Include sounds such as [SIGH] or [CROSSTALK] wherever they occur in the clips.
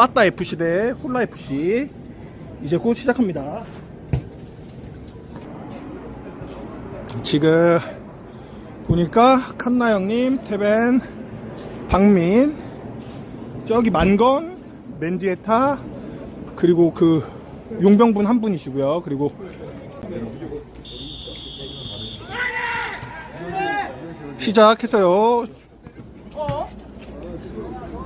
훌 빠따 FC 대 훌라 FC 이제 곧 시작합니다. 지금 보니까 칸나 형님, 태벤, 박민, 저기 만건, 맨디에타, 그리고 그 용병분 한 분이시고요. 그리고 시작했어요.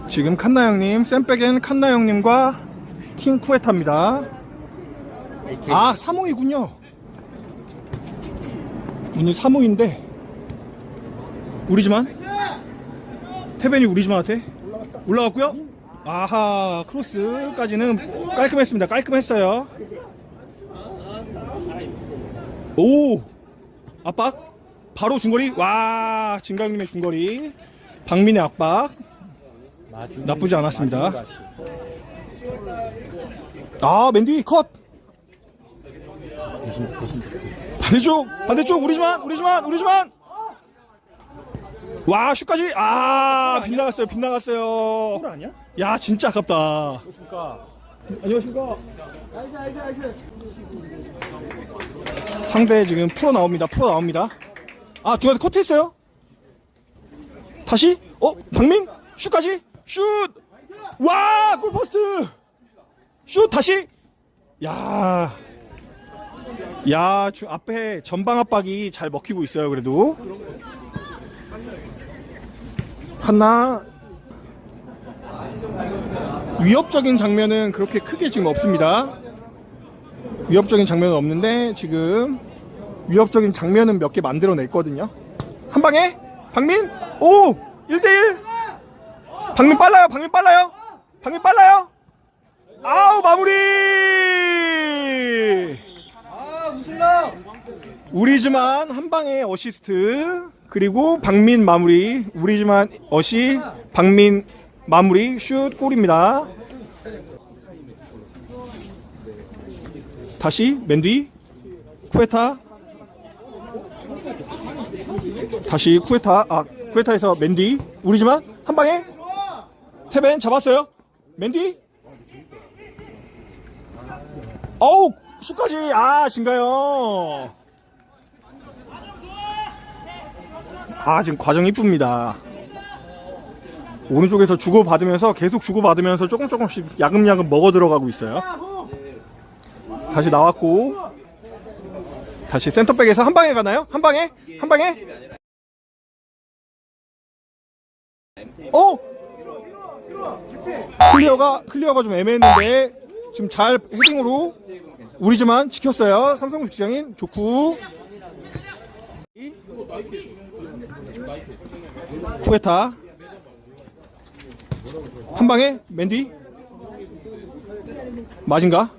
지금 칸나 형님, 샘백엔 칸나 형님과 킹 쿠에타입니다. 아, 3호이군요. 오늘 3호인데, 우리지만? 태벤이 우리지만한테? 올라갔고요 아하, 크로스까지는 깔끔했습니다. 깔끔했어요. 오! 압박? 바로 중거리? 와, 진강님의 중거리. 박민의 압박. 나쁘지 않았습니다. 아, 맨디 컷! 반대쪽! 반대쪽! 우리지만! 우리지만! 우리지만! 와, 슛까지! 아, 빗나갔어요. 빗나갔어요. 골 아니야? 야, 진짜 아깝다. 안녕하십니까. 상대 지금 풀어 나옵니다. 풀어 나옵니다. 아, 중간에 커트 했어요? 다시? 어, 박민? 슛까지? 슛! 와, 골포스트! 슛 다시! 야. 야, 주 앞에 전방 압박이 잘 먹히고 있어요, 그래도. 하나 위협적인 장면은 그렇게 크게 지금 없습니다. 위협적인 장면은 없는데 지금 위협적인 장면은 몇 개 만들어냈거든요. 한 방에 박민 오 1대1 박민 빨라요. 박민 빨라요. 박민 빨라요. 아우 마무리! 우리지만 한 방에 어시스트 그리고 박민 마무리. 우리지만 어시 박민 마무리. 슛 골입니다. 다시 맨뒤. 쿠에타. 다시 쿠에타. 아 쿠에타에서 맨뒤. 우리지만 한 방에 태벤 잡았어요 맨뒤 어우 슛까지 아 진가요 아 지금 과정 이쁩니다 오른쪽에서 주고받으면서 계속 주고받으면서 조금 조금씩 야금야금 먹어 들어가고 있어요 다시 나왔고 다시 센터백에서 한 방에 가나요? 한 방에? 한 방에? 어? 클리어가 클리어가 좀 애매했는데 지금 잘 헤딩으로 우리지만 지켰어요. 삼성국 직장인 좋고 쿠에타 한 방에 맨디 맞은가?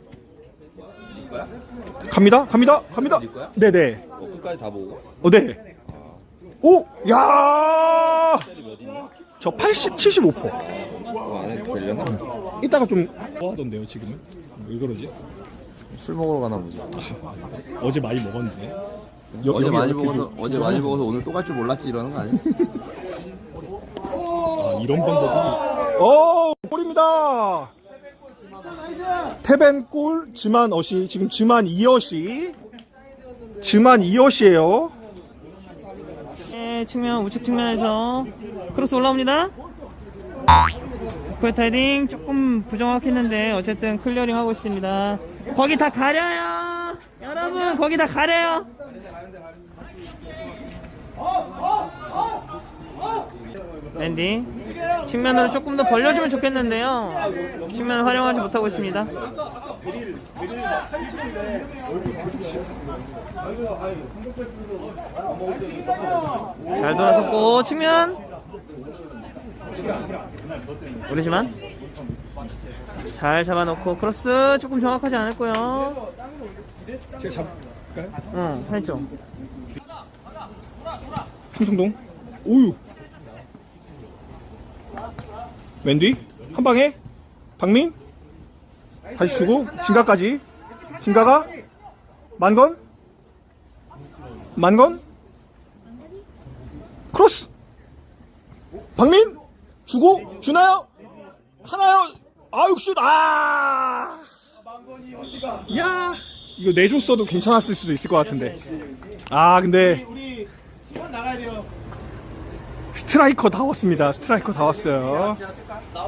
갑니다. 갑니다. 갑니다. 네 거야? 네네. 어, 끝까지 다 보고? 어, 네. 오, 야! 저 80, 75%. 어, 안 해도 되려나? 이따가 좀 좋아하던데요, 지금은. 왜 그러지? 술 먹으러 가나 보지. [LAUGHS] 어제 많이 먹었는데. 여- 어제 여기 많이 이렇게 먹어서 그- 어제 많이 먹어서 오늘 또 갈 줄 몰랐지 이러는 거 아니야? 아, 이런 방법이. 오, 골입니다. 태벤 골, 지만 어시. 지금 지만 이어시. 지만 이어시예요. 네, 측면 우측 측면에서 크로스 올라옵니다. 쿠에타 헤딩 조금 부정확했는데 어쨌든 클리어링 하고 있습니다. 거기 다 가려요. 여러분 거기 다 가려요. 랜디 측면으로 조금 더 벌려주면 좋겠는데요. 측면 활용하지 못하고 있습니다. 잘 돌아섰고 측면 모르지만 잘 잡아놓고 크로스 조금 정확하지 않았고요. 제가 잡을까요? 응, 했죠. 함성동. 오유. 웬디? 한 방에? 박민? 다시 주고, 진가까지. 진가가? 만건? 만건? 크로스! 박민? 주고? 주나요? 하나요? 아육 슛! 아! 야! 이거 내줬어도 괜찮았을 수도 있을 것 같은데. 아, 근데. 스트라이커 다 왔습니다. 스트라이커 다 왔어요.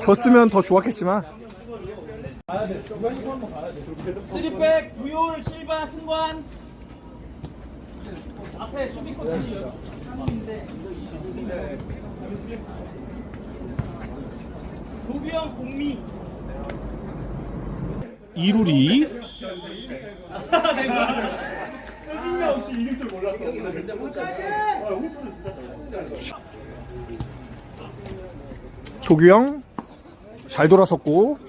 졌으면 더 좋았겠지만. 쓰리백 부율 실바 승관 앞에 수비 코치 도규형 공미 이루리. 도규형 잘 돌아섰고.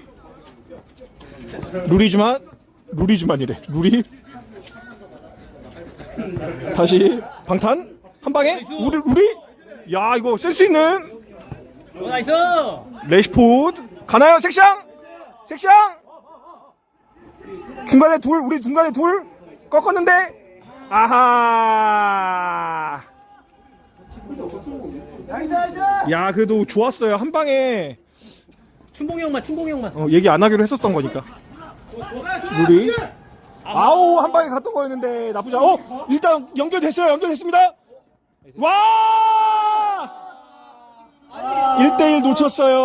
루리즈만 루리즈만이래. 루리 다시 방탄 한 방에. 우리 루리. 야 이거 센스 있는. 오 나이스 레시포드. 가나요? 섹샹 섹샹 중간에 둘 우리 중간에 둘 꺾었는데. 아하 야 그래도 좋았어요. 한 방에 춘봉이 형만 춘봉이 형만. 어, 얘기 안 하기로 했었던 거니까. 우리? 아우 한 방에 갔던 거였는데 나쁘지 않아 어 일단 연결됐어요. 연결됐습니다. 와! 1대1 놓쳤어요.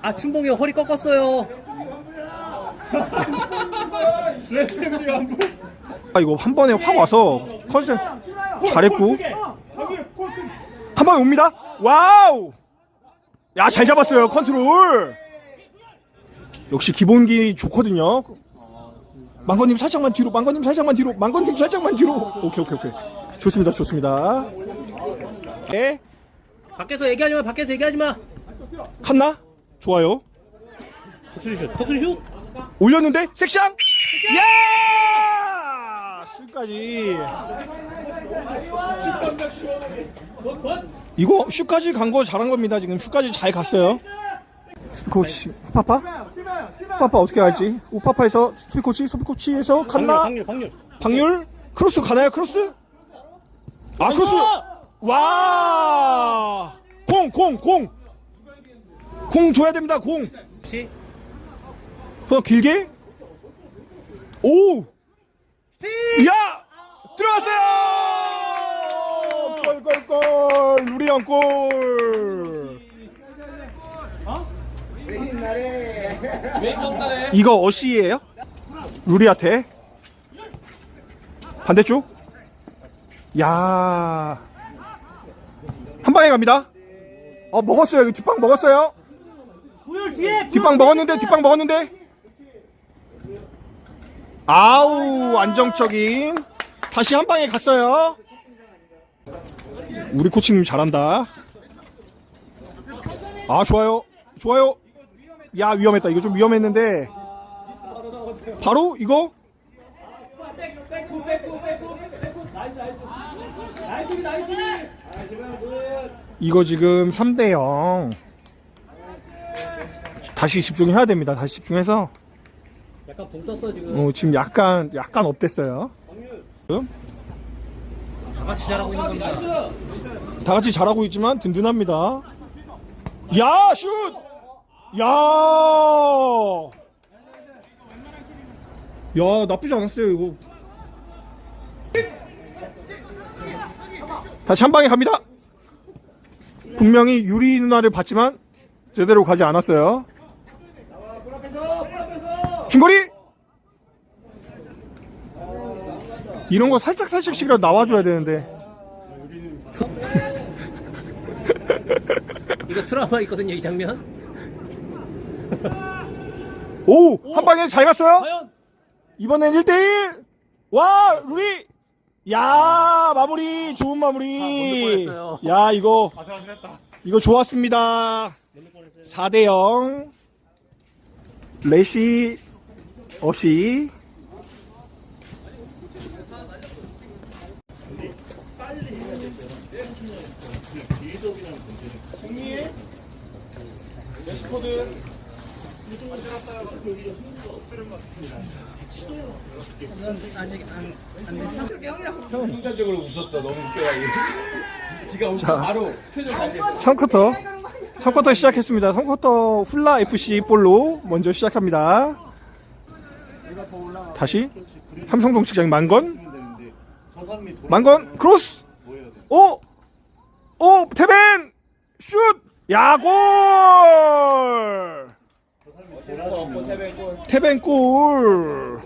아 춘봉이 형 허리 꺾었어요. 아 이거 한 번에 확 와서 컨셉 잘했고. 한 방에 옵니다. 와우! 야 잘 잡았어요 컨트롤. 역시 기본기 좋거든요. 망건님 살짝만 뒤로 망건님 살짝만 뒤로 망건님 살짝만 뒤로. 오케이 오케이 오케이. 좋습니다 좋습니다. 예. 밖에서 얘기하지 마 밖에서 얘기하지 마. 칸나? 좋아요. 덕순슛 덕순슛. 올렸는데 섹션 야 슛까지. 이거 슛까지 간 거 잘한 겁니다 지금. 슛까지 잘 갔어요. 코치 우파파? 우파파 어떻게 할지? 우파파에서 스피코치 스피코치에서 갔나? 방률 방률 방률. 크로스 가나요 크로스? 아 크로스! 와공 공 공. 공 줘야 됩니다 공. 혹시? 더 길게? 오! 야! 들어갔어요! 골골골! 루리 형 골! 이거 어시예요? 루리한테 반대쪽 야. 한 방에 갑니다. 어 먹었어요. 뒷방 먹었어요. 뒷방 먹었는데 뒷방 먹었는데 아우 안정적인. 다시 한 방에 갔어요. 우리 코치님 잘한다. 아 좋아요. 좋아요. 야 위험했다. 이거 좀 위험했는데. 바로 이거? 이거 지금 3대 0 다시 집중해야 됩니다. 다시 집중해서 약간 붕 떴어 지금 어, 지금 약간 약간 업됐어요. 지금 다 같이 잘하고 있는 겁니다 다 같이 잘하고 있지만 든든합니다. 야 슛! 야! 야 나쁘지 않았어요 이거. 다시 한 방에 갑니다. 분명히 유리 누나를 봤지만 제대로 가지 않았어요. 중거리 이런 거 살짝 살짝씩이라도 나와줘야 되는데 [LAUGHS] 이거 트라우마 있거든요 이 장면 [LAUGHS] 오! 한 방에 잘 갔어요? 과연 이번엔 1대1! 와! 루리! 야 마무리! 좋은 마무리! 뻔했어요. 야 이거 이거 좋았습니다 4대0 레시 어시 아직 안, 안 됐어? 순간적으로 웃었어. 너무 웃겨가지고. 지가 웃고 자. 바로 표정 관리. 3쿼터 3쿼터 시작했습니다 3쿼터 훌라 FC 볼로 먼저 시작합니다 다시 삼성동 직장 만건. 만건 크로스 오! 오! 태벤! 슛! 야골! 태벤 골!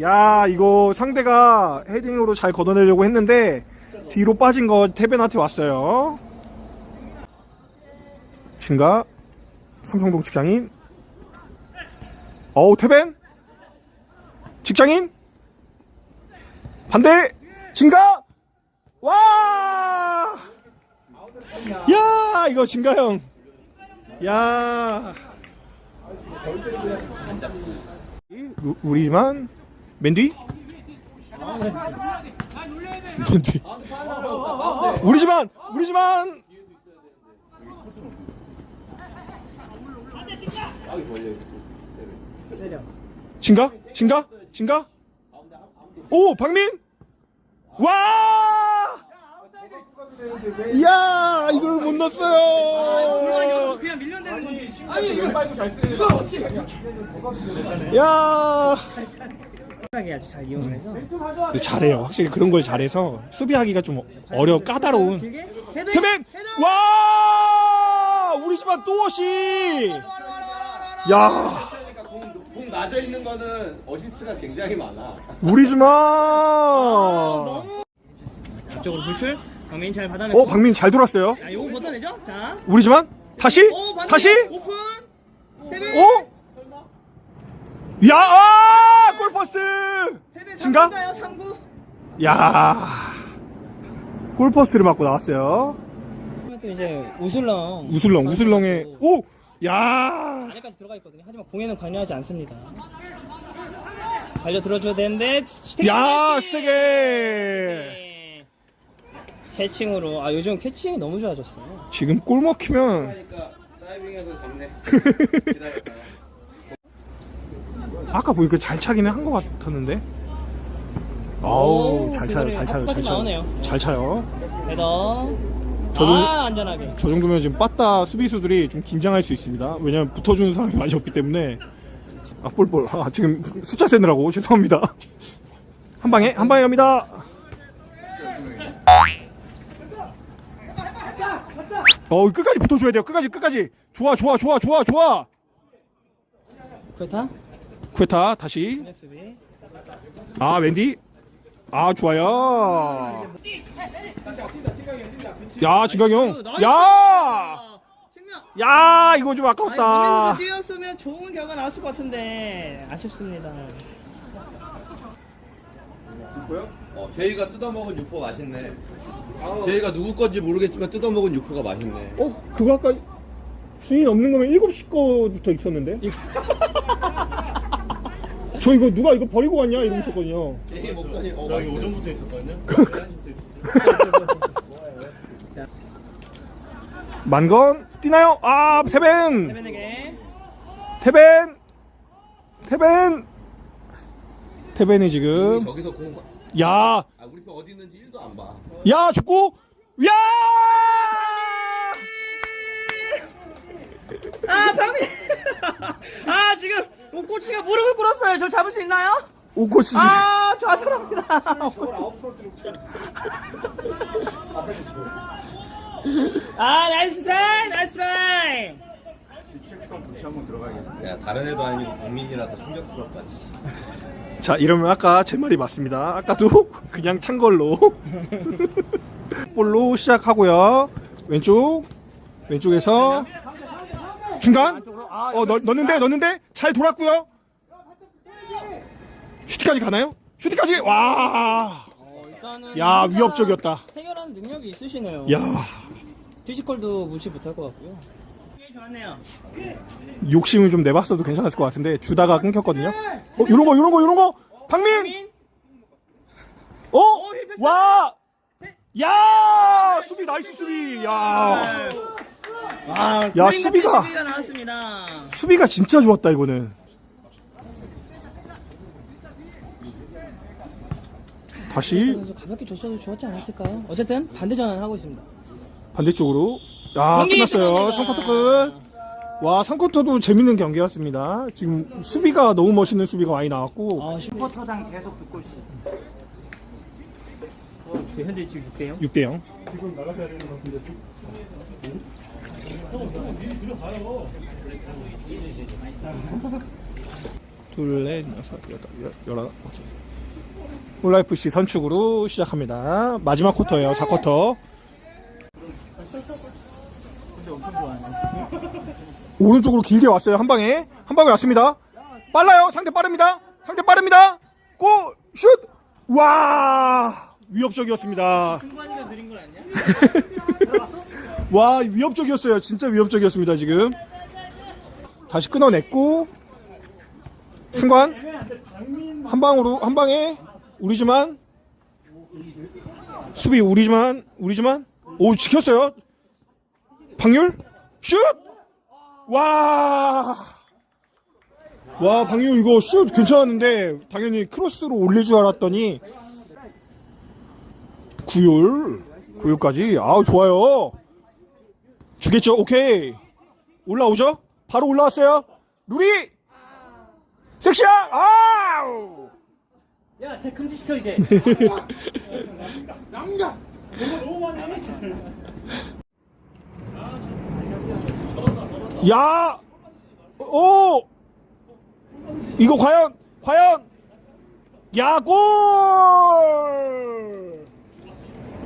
야 이거 상대가 헤딩으로 잘 걷어내려고 했는데 뒤로 빠진 거 태벤한테 왔어요 친가 삼성동 직장인 어우 태벤 직장인 반대 진가 와! 야, 이거 진가형. 야. 우- 우리만 맨 뒤? 맨 뒤. 우리지만 우리지만 진가? 진가? 진가? 오, 박민? 와! 이야, 이걸 못 넣었어요. 그냥 밀려내는 건데. 야, 하게 아주 잘 이용해서. 근데 잘해요. 확실히 그런 걸 잘해서 수비하기가 좀 어려 까다로운. 태맨, 와, 우리 집안 또 옷이. 야, 공 낮아 있는 거는 어시스트가 굉장히 많아. 우리 집안. 앞쪽으로 불출. 강민 잘 받아내고. 어, 박민 잘 돌았어요. 야, 요거 버텨내죠? 자. 우리 집안 다시, 오, 반대. 다시. 오픈. 테베. 오! 야, 아! 골퍼스트! 진가? 3구인가요? 3구. 야 골퍼스트를 맞고 나왔어요. 또 이제 우슬렁. 우슬렁, 우슬렁에, 오! 야 안에까지 들어가 있거든요. 하지만 공에는 관여하지 않습니다. 달려 들어줘야 되는데 스테기 야! 스테게! 네. 캐칭으로 아 요즘 캐칭이 너무 좋아졌어요. 지금 골 먹히면, 그러니까 다이빙해서 잡네. 기다렸다. [LAUGHS] 아까 보니까 잘 차기는 한 것 같았는데. 어우, 오, 잘 차요, 잘 차요, 잘 앞까지 차요. 나오네요. 잘 차요. 헤더. 저 정- 아 안전하게. 저 정도면 지금 빠따 수비수들이 좀 긴장할 수 있습니다. 왜냐면 붙어주는 사람이 많이 없기 때문에. 아, 볼볼. 아, 지금 숫자 세느라고 [LAUGHS] 죄송합니다. 한 방에, 한 방에 갑니다. 어, 끝까지 붙어줘야 돼요. 끝까지, 끝까지. 좋아, 좋아, 좋아, 좋아, 좋아. 그렇다. 쿠에타 다시. 수비. 아, 웬디. 아, 좋아요. 야, 진강형. 야! 아, 측면. 야, 이거 좀 아깝다. 뛰었으면 좋은 결과 나왔을 것 같은데 아쉽습니다. 어, 제이가 뜯어먹은 육포 맛있네. 제이가 누구 건지 모르겠지만 뜯어먹은 육포가 맛있네. 어, 그거 아까 주인 없는 거면 7시 거부터 있었는데? [LAUGHS] 저 이거 누가 이거 버리고 갔냐? 이러고 있었거든요. 제이 먹더니 어, 저희. 오전부터 있었거든요. [LAUGHS] 만건 뛰나요? 아, 태벤! 해변에게 태벤! 태벤! 태벤이 지금 저기서 공 봐. 야! 아, 우리 편 어디 있는지 1도 안 봐. 야, 좋고! 야! 아 방미. [LAUGHS] 아 지금 꼬치가 무릎을 꿇었어요. 저 잡을 수 있나요? 오코치 아 좌절합니다. 아 나이스 트라이 나이스 트라이. 야, 다른 애도 아니고 국민이라 더 충격스럽다. 씨. 자 이러면 아까 제 말이 맞습니다 아까도 [LAUGHS] 그냥 찬 걸로 [LAUGHS] 볼로 시작하고요 왼쪽 왼쪽에서 중간 어 넣, 넣는데 넣는데 잘 돌았고요 슈팅까지 가나요? 슈팅까지 와야 어, 일단은 위협적이었다 해결하는 능력이 있으시네요. 야 피지컬도 무시 못할 것 같고요. 좋았네요. 욕심을 좀 내봤어도 괜찮았을 것 같은데 주다가 끊겼거든요 어 요런 거 요런 거 요런 거 박민 민 어? 와! 야! 수비 나이스 수비. 야. 와, 야, 수비가- 수비가 나왔습니다. 수비가 진짜 좋았다 이거는. 다시 선수 가볍게 줬어도 좋았지 않았을까요? 어쨌든 반대 전환을 하고 있습니다. 반대쪽으로. 야, 경기 끝났어요. 끝납니다. 3쿼터 끝. 와, 3쿼터도 재밌는 경기였습니다. 지금 수비가 너무 멋있는 수비가 많이 나왔고. 아, 슈퍼터당 계속 듣고 있어. 어, 현재 지금 6대 0. 6대 0. 둘, 넷, 여섯, 여덟, 열, 열하나, 오케이. 홀라이프C 선축으로 시작합니다. 마지막 쿼터예요, 4쿼터. 오른쪽으로 길게 왔어요, 한 방에. 한 방에 왔습니다. 빨라요, 상대 빠릅니다. 상대 빠릅니다. 고, 슛! 와! 위협적이었습니다. 승관이가 느린 건 아니야? [LAUGHS] 와 위협적이었어요. 진짜 위협적이었습니다 지금. 다시 끊어냈고 승관 한 방으로 한 방에 우리지만 수비 우리지만 우리지만 오 지켰어요. 방률? 슛와! 와 방률 이거 슛 괜찮았는데 당연히 크로스로 올릴 줄 알았더니 구율 구율까지. 아우 좋아요 주겠죠? 오케이. 올라오죠? 바로 올라왔어요. 누리! 섹시야! 아우! 야, 쟤 금지시켜, 이제. [LAUGHS] 야! 오! 이거 과연, 과연! 야, 골!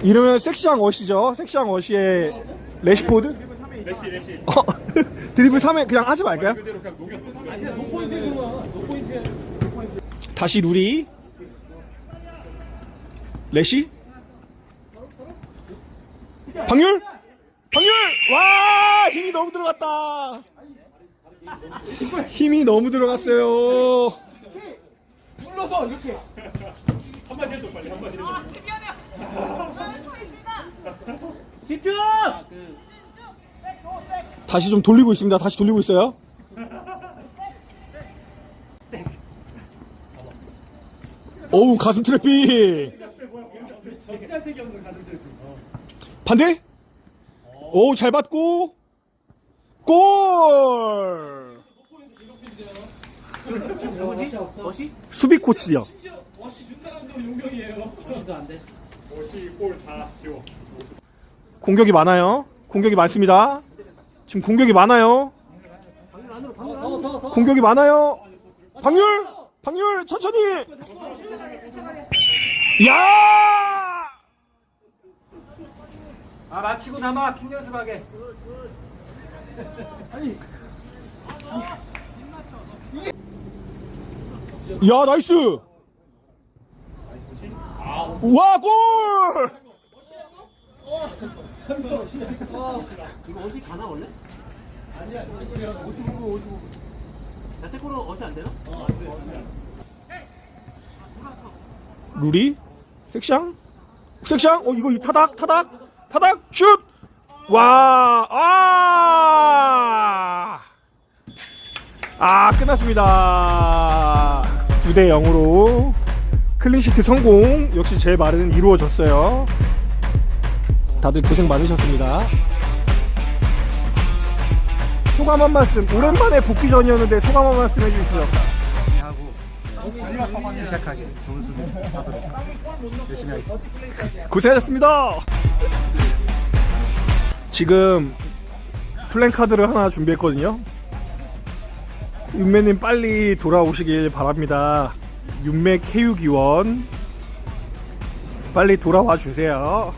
이러면 섹시한 어시죠? 섹시한 어시의 레시포드? 레시, 레시. 어, [LAUGHS] 드리블 3회 그냥 하지 말까요? 다시 누리. 레시? 방률? 방률! 와! 힘이 너무 들어갔다. 힘이 너무 들어갔어요. 집중! 다시 좀 돌리고 있습니다. 다시 돌리고 있어요. 어우 가슴 트래핑. 반대? 오 잘 받고 골. 누구지? 멋이? 수비 코치요. 멋이도 안 돼. 공격이 많아요. 공격이 많습니다. 지금 공격이 많아요. 공격이 많아요. 방률! 방률! 천천히! 야! 아 마치고 남아 킹 연습하게. 야, 나이스! 와, 골! 이거 옷이 가나, 원래? 아니야, 55, 55. 자체코로 옷이 안 되나? 루리? 섹샹? 섹샹? 어, 이거 이 타닥? 타닥? 타닥? 슛! 와, 아! 아, 끝났습니다. 9대 0으로 클린시트 성공. 역시 제 말은 이루어졌어요. 다들 고생 많으셨습니다. 소감 한 말씀. 오랜만에 복귀 전이었는데 소감 한 말씀 해주시죠. 고생하셨습니다. 지금 플랜 카드를 하나 준비했거든요. 윤매님 빨리 돌아오시길 바랍니다. 윤매 케유기원 빨리 돌아와 주세요.